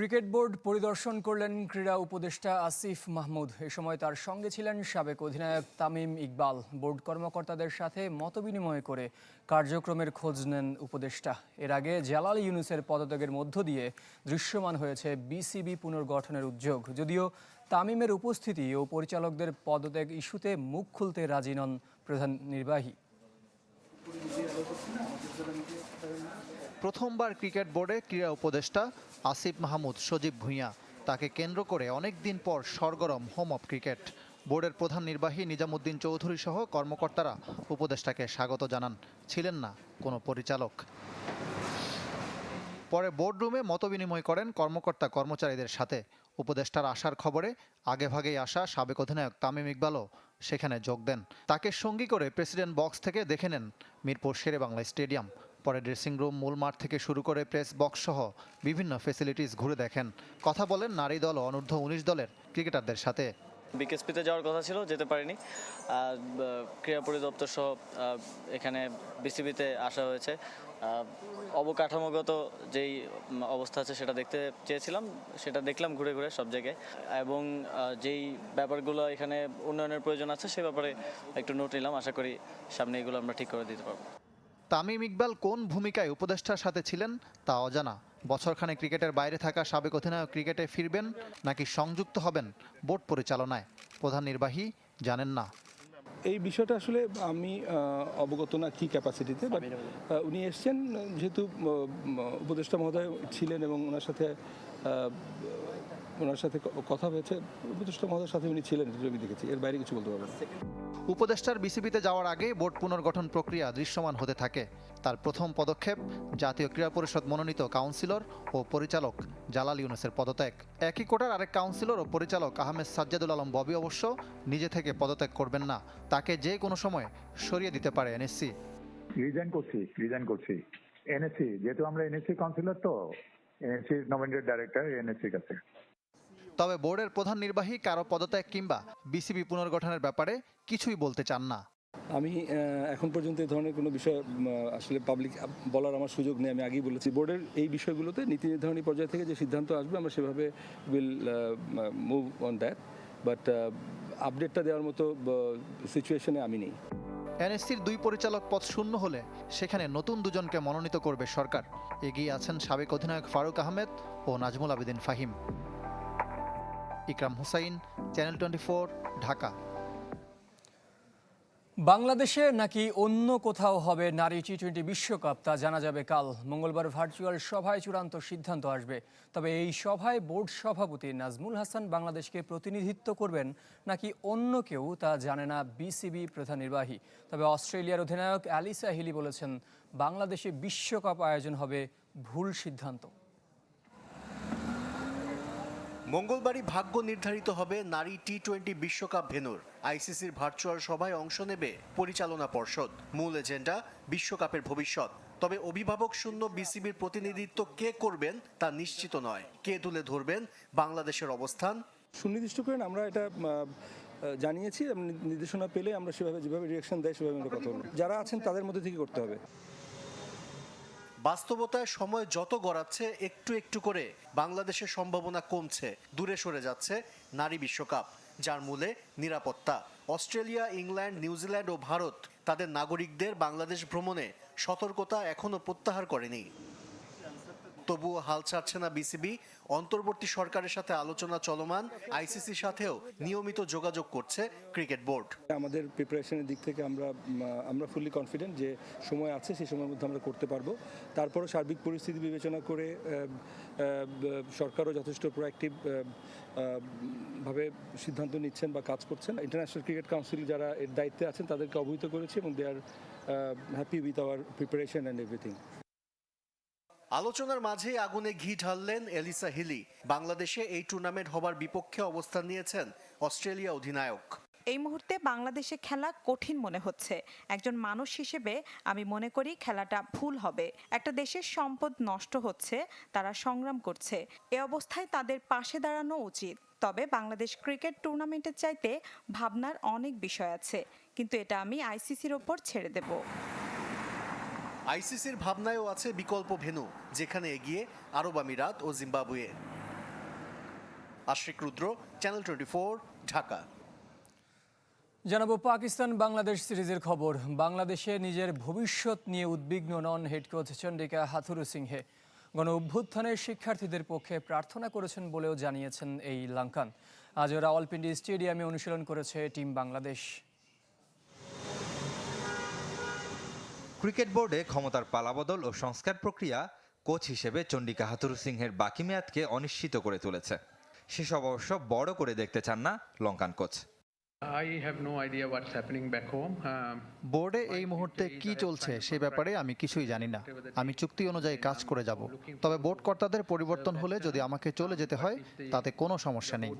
Cricket board পরিদর্শন করলেন ক্রীড়া উপদেষ্টা আসিফ মাহমুদ। এ সময় তার সঙ্গে ছিলেন সাবেক অধিনায়ক তামিম ইকবাল। বোর্ড কর্মকর্তাদের সাথে মতবিনিময় করে কার্যক্রমের খোঁজ নেন উপদেষ্টা। এর আগে জালাল ইউনুসের পদত্যাগের মধ্য দিয়ে দৃশ্যমান হয়েছে বিসিবি পুনর্গঠনের উদ্যোগ। যদিও তামিমের উপস্থিতি ও পরিচালকদের পদত্যাগ ইস্যুতে মুখ খুলতে রাজি নন প্রধান নির্বাহী। প্রথমবার ক্রিকেট বোর্ডে ক্রীড়া উপদেষ্টা আসিফ মাহমুদ সজীব ভূঁইয়া। তাকে কেন্দ্র করে অনেক দিন পর সরগরম হোম অফ ক্রিকেট বোর্ডের প্রধান নির্বাহী নিজামুদ্দিন চৌধুরী সহ কর্মকর্তারা উপদেষ্টাকে স্বাগত জানান। ছিলেন না কোনো পরিচালক। পরে বোর্ডরুমে মতবিনিময় করেন কর্মকর্তা কর্মচারীদের সাথে। উপদেষ্টার আসার খবরে আগেভাগেই আসা সাবেক অধিনায়ক তামিম ইকবালও সেখানে যোগ দেন। তাকে সঙ্গী করে প্রেসিডেন্ট বক্স থেকে দেখে নেন মিরপুর শেরে শেরেবাংলা স্টেডিয়াম। পরে ড্রেসিং রুম মূল মাঠ থেকে শুরু করে প্রেস বক্স সহ বিভিন্ন ফেসিলিটিস ঘুরে দেখেন। কথা বলেন নারী দল অনূর্ধ্ব উনিশ দলের ক্রিকেটারদের সাথে। বিকেএসপিতে যাওয়ার কথা ছিল, যেতে পারিনি। ক্রীড়া পরিদপ্তর সহ এখানে বিসিবিতে আসা হয়েছে। অবকাঠামোগত যেই অবস্থা আছে সেটা দেখতে চেয়েছিলাম, সেটা দেখলাম ঘুরে ঘুরে সব জায়গায়। এবং যেই ব্যাপারগুলো এখানে উন্নয়নের প্রয়োজন আছে, সে ব্যাপারে একটু নোট নিলাম। আশা করি সামনে এগুলো আমরা ঠিক করে দিতে পারব। তামিম ইকবাল কোন ভূমিকায় উপদেষ্টার সাথে ছিলেন তা অজানা। বছরখানে ক্রিকেটের বাইরে থাকা সাবেক অধিনায়ক ক্রিকেটে ফিরবেন নাকি সংযুক্ত হবেন বোর্ড পরিচালনায়? প্রধান নির্বাহী জানেন না। এই বিষয়টা আসলে আমি অবগত না কি ক্যাপাসিটিতে বাট উনি এসছেন যেহেতু উপদেষ্টা মহোদয় ছিলেন এবং ওনার সাথে ওনার সাথে কথা হয়েছে। উপদেষ্টা মহোদয়ের সাথে উনি ছিলেন আমি দেখেছি। এর বাইরে কিছু বলতে পারব না। উপদেষ্টার বিসিবিতে যাওয়ার আগে বোর্ড পুনর্গঠন প্রক্রিয়া দৃশ্যমান হতে থাকে। তার প্রথম পদক্ষেপ জাতীয় ক্রীড়া পরিষদ মনোনীত কাউন্সিলর ও পরিচালক জালাল ইউনুসের পদত্যাগ। একই কোটার আরেক কাউন্সিলর ও পরিচালক আহমেদ সাজ্জাদুল আলম ববি অবশ্য নিজে থেকে পদত্যাগ করবেন না। তাকে যে কোনো সময় সরিয়ে দিতে পারে এনএসসি। রিজাইন করছি রিজাইন করছি। এনএসসি যেহেতু আমরা এনএসসি কাউন্সিলর তো এনএসসি নমিনেটেড ডাইরেক্টর এনএসসির কাছে। তবে বোর্ডের প্রধান নির্বাহী কারও পদত্যাগ কিংবা বিসিবি পুনর্গঠনের ব্যাপারে কিছুই বলতে চান না। আমি এখন পর্যন্ত এই ধরনের কোনো বিষয় আসলে পাবলিক বলার আমার সুযোগ নেই আমি আগেই বলেছি। বোর্ডের এই বিষয়গুলোতে নীতি নির্ধারণী পর্যায় থেকে যে সিদ্ধান্ত আসবে আমরা সেভাবে will move on that but আপডেটটা দেওয়ার মতো সিচুয়েশনে আমি নেই। এনএসসির দুই পরিচালক পদ শূন্য হলে সেখানে নতুন দুজনকে মনোনীত করবে সরকার। এগিয়ে আছেন সাবেক অধিনায়ক ফারুক আহমেদ ও Nazmul Abedin Fahim. Ikram Hussain, channel twenty Dhaka. বাংলাদেশে নাকি অন্য কোথাও হবে নারী টি টোয়েন্টি বিশ্বকাপ, তা জানা যাবে কাল। মঙ্গলবার ভার্চুয়াল সভায় চূড়ান্ত সিদ্ধান্ত আসবে। তবে এই সভায় বোর্ড সভাপতি নাজমুল হাসান বাংলাদেশকে প্রতিনিধিত্ব করবেন নাকি অন্য কেউ, তা জানে না বিসিবি প্রধান নির্বাহী। তবে অস্ট্রেলিয়ার অধিনায়ক অ্যালিসা হিলি বলেছেন, বাংলাদেশে বিশ্বকাপ আয়োজন হবে ভুল সিদ্ধান্ত। মঙ্গলবারই ভাগ্য নির্ধারিত হবে নারী টি টোয়েন্টি বিশ্বকাপ ভেনুর আইসিসির ভার্চুয়াল সভায় অংশ নেবে পরিচালনা পর্ষদ। মূল এজেন্ডা বিশ্বকাপের ভবিষ্যৎ। তবে অভিভাবক শূন্য বিসিবির প্রতিনিধিত্ব কে করবেন তা নিশ্চিত নয়। কে তুলে ধরবেন বাংলাদেশের অবস্থান? সুনির্দিষ্ট করে না, আমরা এটা জানিয়েছি নির্দেশনা পেলে আমরা সেভাবে যেভাবে রিয়াকশন দেয় সেভাবে আমরা কথা বলব। যারা আছেন তাদের মধ্যে থেকে করতে হবে। বাস্তবতায় সময় যত গড়াচ্ছে, একটু একটু করে বাংলাদেশের সম্ভাবনা কমছে, দূরে সরে যাচ্ছে নারী বিশ্বকাপ, যার মূলে নিরাপত্তা। অস্ট্রেলিয়া, ইংল্যান্ড, নিউজিল্যান্ড ও ভারত তাদের নাগরিকদের বাংলাদেশ ভ্রমণে সতর্কতা এখনও প্রত্যাহার করেনি। তবুও হাল ছাড়ছে না বিসিবি। অন্তর্বর্তী সরকারের সাথে আলোচনা চলমান, আইসিসির সাথেও নিয়মিত যোগাযোগ করছে ক্রিকেট বোর্ড। আমাদের প্রিপারেশনের দিক থেকে আমরা আমরা ফুললি কনফিডেন্ট যে সময় আছে, সেই সময়ের মধ্যে আমরা করতে পারব। তারপরও সার্বিক পরিস্থিতি বিবেচনা করে সরকারও যথেষ্ট প্রোয়াক্টিভ ভাবে সিদ্ধান্ত নিচ্ছেন বা কাজ করছেন। ইন্টারন্যাশনাল ক্রিকেট কাউন্সিল যারা এর দায়িত্বে আছেন, তাদেরকে অবহিত করেছি এবং they are happy with our preparation and everything আলোচনার মাঝেই আগুনে ঘি ঢাললেন এলিসা হিলি। বাংলাদেশে এই টুর্নামেন্ট হবার বিপক্ষে অবস্থান নিয়েছেন অস্ট্রেলিয়া অধিনায়ক। এই মুহূর্তে বাংলাদেশে খেলা কঠিন মনে হচ্ছে। একজন মানুষ হিসেবে আমি মনে করি খেলাটা ভুল হবে। একটা দেশের সম্পদ নষ্ট হচ্ছে, তারা সংগ্রাম করছে। এ অবস্থায় তাদের পাশে দাঁড়ানো উচিত। তবে বাংলাদেশ ক্রিকেট টুর্নামেন্টের চাইতে ভাবনার অনেক বিষয় আছে। কিন্তু এটা আমি আইসিসির ওপর ছেড়ে দেব। আইসিসির ভাবনায়ও আছে বিকল্প ভেন্যু, যেখানে এগিয়ে আরব আমিরাত ও Zimbabwe. Ashrik Rudra channel twenty Dhaka. জানাব পাকিস্তান বাংলাদেশ সিরিজের খবর। বাংলাদেশে নিজের ভবিষ্যৎ নিয়ে উদ্বিগ্ন নন head coach Chandika Hathurusingha গণ অভ্যুত্থানের শিক্ষার্থীদের পক্ষে প্রার্থনা করেছেন বলেও জানিয়েছেন এই লাঙ্কান আজও রাওয়ালপিন্ডি স্টেডিয়ামে অনুশীলন করেছে টিম বাংলাদেশ। ক্রিকেট বোর্ডে ক্ষমতার পালাবদল ও সংস্কার প্রক্রিয়া কোচ হিসেবে চন্ডিকা হাথুরু সিংহের বাকি মেয়াদকে অনিশ্চিত করে তুলেছে। সেসব অবশ্য বড় করে দেখতে চান না Lankan coach. I have no idea what's happening back home. Um, বোর্ডে এই মুহূর্তে কি চলছে সে ব্যাপারে আমি কিছুই জানি না। আমি চুক্তি অনুযায়ী কাজ করে যাব। তবে বোর্ড কর্তাদের পরিবর্তন হলে যদি আমাকে চলে যেতে হয় তাতে কোনো সমস্যা নেই।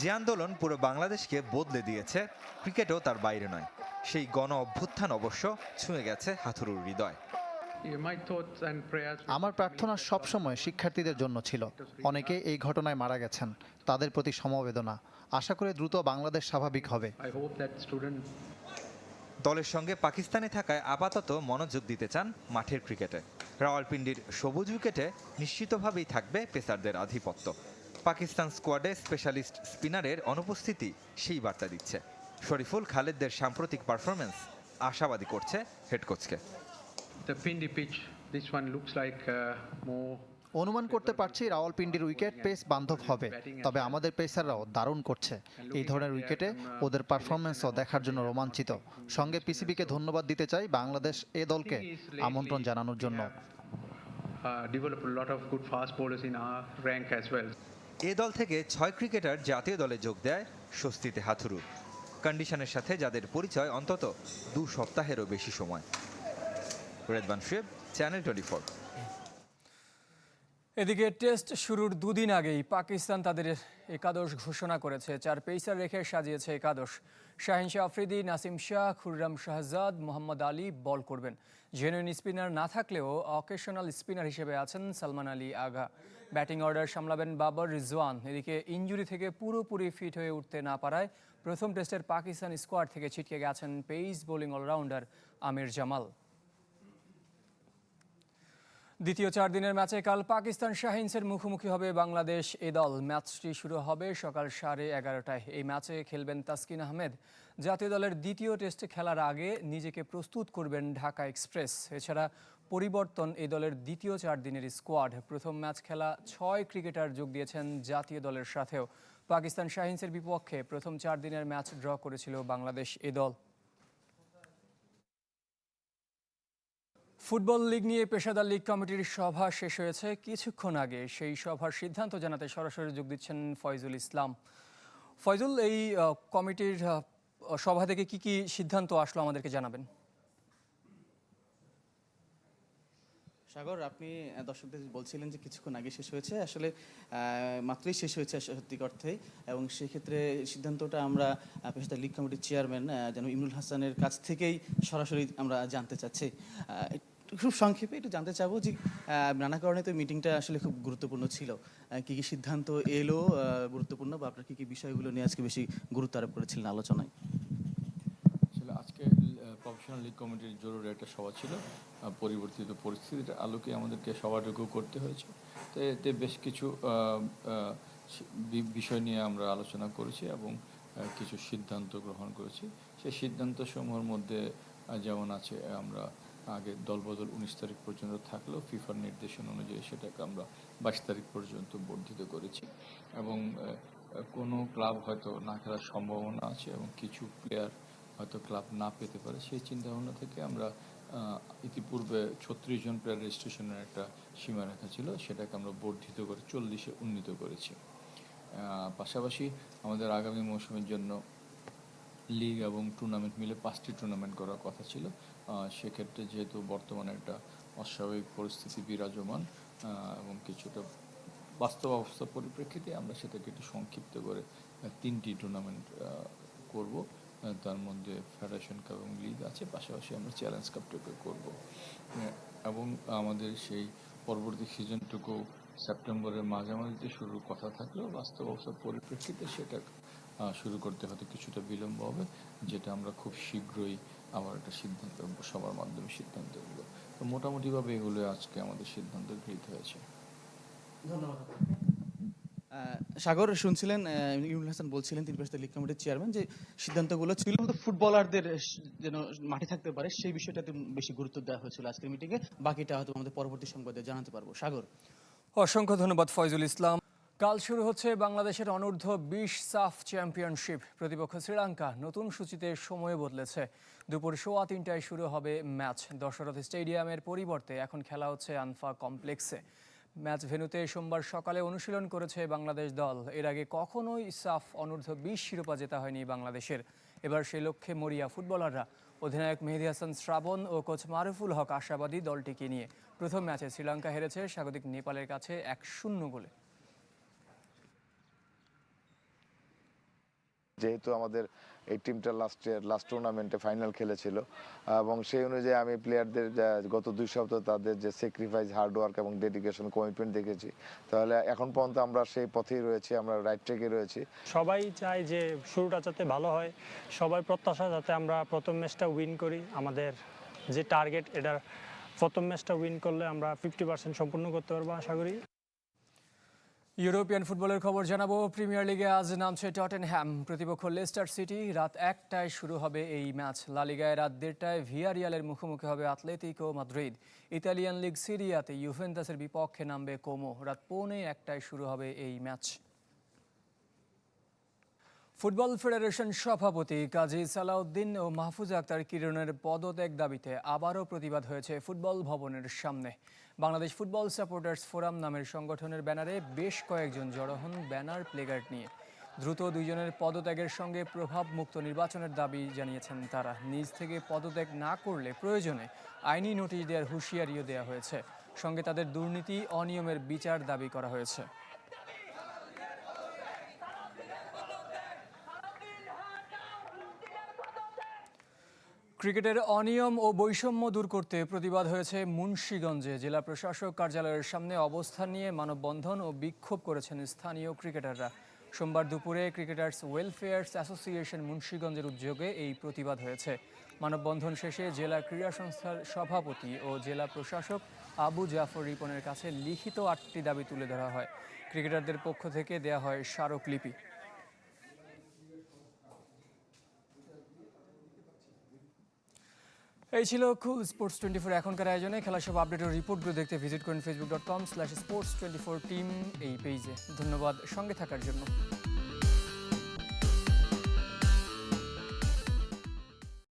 যে আন্দোলন পুরো বাংলাদেশকে বদলে দিয়েছে ক্রিকেটও তার বাইরে নয়। সেই গণ অভ্যুত্থান অবশ্য ছুঁয়ে গেছে হাথুরুর হৃদয়। আমার প্রার্থনা সবসময় শিক্ষার্থীদের জন্য ছিল। অনেকে এই ঘটনায় মারা গেছেন। তাদের প্রতি সমবেদনা। আশা করে দ্রুত বাংলাদেশ স্বাভাবিক হবে। দলের সঙ্গে পাকিস্তানে থাকায় আপাতত মনোযোগ দিতে চান মাঠের ক্রিকেটে। রাওয়ালপিন্ডির সবুজ উইকেটে নিশ্চিতভাবেই থাকবে পেসারদের আধিপত্য। পাকিস্তান স্কোয়াডে স্পেশালিস্ট স্পিনারের অনুপস্থিতি সেই বার্তা দিচ্ছে শরীফুল খালেদদের সাম্প্রতিক পারফরমেন্স আশাবাদী করছে হেড কোচকে uh. অনুমান করতে পারছি রাওয়ালপিন্ডির উইকেট পেস বান্ধব হবে তবে আমাদের পেসাররাও দারুণ করছে এই ধরনের উইকেটে ওদের পারফরমেন্সও দেখার জন্য রোমাঞ্চিত সঙ্গে পিসিবিকে ধন্যবাদ দিতে চাই বাংলাদেশ এ দলকে আমন্ত্রণ জানানোর জন্য Uh, develop a lot of good fast bowlers in our rank as well. এ দল থেকে ছয় ক্রিকেটার জাতীয় দলে যোগ দেয় স্বস্তিতে হাথুরু কন্ডিশনের সাথে যাদের পরিচয় অন্তত দু সপ্তাহেরও বেশি সময়। রেদবান চ্যানেল টোয়েন্টি এদিকে টেস্ট শুরুর দুদিন আগেই পাকিস্তান তাদের একাদশ ঘোষণা করেছে। চার পেসার রেখে সাজিয়েছে একাদশ। শাহিন শাহ আফ্রিদি, নাসিম শাহ, খুররাম শাহজাদ, মোহাম্মদ আলী বল করবেন। জেনুইন স্পিনার না থাকলেও অকেশনাল স্পিনার হিসেবে আছেন সালমান আলী আগা ব্যাটিং অর্ডার সামলাবেন বাবর রিজওয়ান। এদিকে ইঞ্জুরি থেকে পুরোপুরি ফিট হয়ে উঠতে না পারায় প্রথম টেস্টের পাকিস্তান স্কোয়াড থেকে ছিটকে গেছেন pace bowling allrounder Amir Jamal. দ্বিতীয় চার দিনের ম্যাচে কাল পাকিস্তান শাহিনসের মুখোমুখি হবে বাংলাদেশ। এ দল ম্যাচটি শুরু হবে সকাল সাড়ে এগারোটায়। এই ম্যাচে খেলবেন তাসকিন আহমেদ। জাতীয় দলের দ্বিতীয় টেস্টে খেলার আগে নিজেকে প্রস্তুত করবেন ঢাকা এক্সপ্রেস। এছাড়া পরিবর্তন এই দলের দ্বিতীয় চার দিনের স্কোয়াড। প্রথম ম্যাচ খেলা ছয় ক্রিকেটার যোগ দিয়েছেন জাতীয় দলের সাথেও। পাকিস্তান শাহিনসের বিপক্ষে প্রথম চার দিনের ম্যাচ ড্র করেছিল বাংলাদেশ এ দল। ফুটবল লীগ নিয়ে পেশাদার লীগ কমিটির সভা শেষ হয়েছে কিছুক্ষণ আগে। সেই সভার সিদ্ধান্ত জানাতে সরাসরি যোগ দিচ্ছেন ফয়জুল ইসলাম। ফয়জুল, এই কমিটির সভা থেকে কি কি সিদ্ধান্ত আসলো আমাদেরকে জানাবেন? সাগর, আপনি দর্শকদের বলছিলেন যে কিছুক্ষণ আগে শেষ হয়েছে। আসলে মাত্রই শেষ হয়েছে সত্যি অর্থে। এবং সেক্ষেত্রে সিদ্ধান্তটা আমরা পেশাদার লীগ কমিটির চেয়ারম্যান যেন ইমরুল হাসানের কাছ থেকেই সরাসরি আমরা জানতে চাচ্ছি। খুব সংক্ষেপে একটু জানতে চাবো যে নানা কারণে তো মিটিংটা আসলে খুব গুরুত্বপূর্ণ ছিল। কি কি সিদ্ধান্ত এলো গুরুত্বপূর্ণ বা আপনার কি কি বিষয়গুলো নিয়ে আজকে বেশি গুরুত্ব আরোপ করেছিলেন আলোচনায়? আজকে প্রফেশনাল লিগ কমিটির জরুরি একটা সভা ছিল। পরিবর্তিত পরিস্থিতির আলোকে আমাদেরকে সভাটুকু করতে হয়েছে। তো এতে বেশ কিছু বিষয় নিয়ে আমরা আলোচনা করেছি এবং কিছু সিদ্ধান্ত গ্রহণ করেছি। সেই সিদ্ধান্ত সমূহের মধ্যে যেমন আছে, আমরা আগে দলবদল উনিশ তারিখ পর্যন্ত থাকলেও ফিফার নির্দেশনা অনুযায়ী সেটাকে আমরা বাইশ তারিখ পর্যন্ত বর্ধিত করেছি। এবং কোনো ক্লাব হয়তো না খেলার সম্ভাবনা আছে এবং কিছু প্লেয়ার হয়তো ক্লাব না পেতে পারে, সেই চিন্তাভাবনা থেকে আমরা ইতিপূর্বে ছত্রিশ জন প্লেয়ার রেজিস্ট্রেশনের একটা সীমারেখা ছিল, সেটাকে আমরা বর্ধিত করে চল্লিশে উন্নীত করেছি। পাশাপাশি আমাদের আগামী মৌসুমের জন্য লিগ এবং টুর্নামেন্ট মিলে পাঁচটি টুর্নামেন্ট করার কথা ছিল। সেক্ষেত্রে যেহেতু বর্তমানে একটা অস্বাভাবিক পরিস্থিতি বিরাজমান এবং কিছুটা বাস্তব অবস্থার পরিপ্রেক্ষিতে আমরা সেটাকে একটু সংক্ষিপ্ত করে তিনটি টুর্নামেন্ট করব। তার মধ্যে ফেডারেশন কাপ এবং লিগ আছে, পাশাপাশি আমরা চ্যালেঞ্জ কাপটাকে করব। এবং আমাদের সেই পরবর্তী সিজনটুকু সেপ্টেম্বরের মাঝামাঝিতে শুরুর কথা থাকলেও বাস্তব অবস্থার পরিপ্রেক্ষিতে সেটা শুরু করতে হয়তো কিছুটা বিলম্ব হবে, যেটা আমরা খুব শীঘ্রই আবার একটা সিদ্ধান্ত সবার মাধ্যমে সিদ্ধান্ত নেব তো মোটামুটিভাবে এগুলো আজকে আমাদের সিদ্ধান্ত গৃহীত হয়েছে। ধন্যবাদ সাগর শুনছিলেন ইমরুল হাসান বলছিলেন তিনি পেশাদার লিগ কমিটির চেয়ারম্যান যে সিদ্ধান্তগুলো ছিল হয়তো ফুটবলারদের যেন মাঠে থাকতে পারে সেই বিষয়টাতে বেশি গুরুত্ব দেওয়া হয়েছিল আজকের মিটিংয়ে বাকিটা হয়তো আমাদের পরবর্তী সংবাদে জানাতে পারব। সাগর। অসংখ্য ধন্যবাদ ফয়জুল ইসলাম। কাল শুরু হচ্ছে বাংলাদেশের অনূর্ধ্ব বিশ সাফ চ্যাম্পিয়নশিপ। প্রতিপক্ষ শ্রীলঙ্কা নতুন সূচিতে সময় বদলেছে। দুপুর সোয়া তিনটায় শুরু হবে ম্যাচ। দশরথ স্টেডিয়ামের পরিবর্তে এখন খেলা হচ্ছে আনফা কমপ্লেক্সে। ম্যাচ ভেনুতে সোমবার সকালে অনুশীলন করেছে বাংলাদেশ দল। এর আগে কখনোই সাফ অনূর্ধ্ব বিশ শিরোপা জেতা হয়নি বাংলাদেশের। এবার সে লক্ষ্যে মরিয়া ফুটবলাররা। অধিনায়ক মেহেদি হাসান শ্রাবণ ও কোচ মারুফুল হক আশাবাদী দলটিকে নিয়ে। প্রথম ম্যাচে শ্রীলঙ্কা হেরেছে স্বাগতিক নেপালের কাছে এক শূন্য গোলে। যেহেতু আমাদের এই টিমটা লাস্ট ইয়ার লাস্ট টুর্নামেন্টে ফাইনাল খেলেছিল, এবং সেই অনুযায়ী আমি প্লেয়ারদের গত দুই সপ্তাহ তাদের যে স্যাক্রিফাইস হার্ড ওয়ার্ক এবং ডেডিকেশন কমিটমেন্ট দেখেছি, তাহলে এখন পর্যন্ত আমরা সেই পথেই রয়েছি, আমরা রাইট ট্রেকে রয়েছি। সবাই চায় যে শুরুটা যাতে ভালো হয়, সবাই প্রত্যাশা যাতে আমরা প্রথম ম্যাচটা উইন করি, আমাদের যে টার্গেট এটার প্রথম ম্যাচটা উইন করলে আমরা ফিফটি পার্সেন্ট সম্পূর্ণ করতে পারব, আশা করি। ইউরোপিয়ান ফুটবলের খবর জানাব। প্রিমিয়ার লিগে আজ নামছে টটেনহ্যাম। প্রতিপক্ষ লেস্টার সিটি রাত একটায় শুরু হবে এই ম্যাচ। লালিগায় রাত দেড়টায় ভিয়ারিয়ালের মুখোমুখি হবে আতলেতিকো মাদ্রিদ। ইতালিয়ান লিগ সিরিয়াতে ইউভেন্টাসের বিপক্ষে নামবে কোমো। রাত পৌনে একটায় শুরু হবে এই ম্যাচ। ফুটবল ফেডারেশন সভাপতি কাজী সালাউদ্দিন ও মাহফুজ আক্তার কিরণের পদত্যাগ দাবিতে আবারও প্রতিবাদ হয়েছে ফুটবল ভবনের সামনে। বাংলাদেশ ফুটবল সাপোর্টার্স ফোরাম নামের সংগঠনের ব্যানারে বেশ কয়েকজন জড়ো হন ব্যানার প্লেগার্ড নিয়ে। দ্রুত দুইজনের পদত্যাগের সঙ্গে প্রভাব মুক্ত নির্বাচনের দাবি জানিয়েছেন তারা। নিজ থেকে পদত্যাগ না করলে প্রয়োজনে আইনি নোটিশ দেওয়ার হুঁশিয়ারিও দেওয়া হয়েছে। সঙ্গে তাদের দুর্নীতি, অনিয়মের বিচার দাবি করা হয়েছে। ক্রিকেটের অনিয়ম ও বৈষম্য দূর করতে প্রতিবাদ হয়েছে মুন্সীগঞ্জে। জেলা প্রশাসক কার্যালয়ের সামনে অবস্থান নিয়ে মানববন্ধন ও বিক্ষোভ করেছেন স্থানীয় ক্রিকেটাররা। সোমবার দুপুরে ক্রিকেটার্স ওয়েলফেয়ার্স অ্যাসোসিয়েশন মুন্সীগঞ্জের উদ্যোগে এই প্রতিবাদ হয়েছে। মানববন্ধন শেষে জেলা ক্রীড়া সংস্থার সভাপতি ও জেলা প্রশাসক আবু জাফর রিপনের কাছে লিখিত আটটি দাবি তুলে ধরা হয়। ক্রিকেটারদের পক্ষ থেকে দেয়া হয় স্মারকলিপি। এই ছিল স্পোর্টস টোয়েন্টি ফোর এখনকার আয়োজনে। খেলা সব আপডেট ও রিপোর্টগুলো দেখতে ভিজিট করুন Facebook dot com slash sports twenty four team এই পেজে ধন্যবাদ সঙ্গে থাকার জন্য।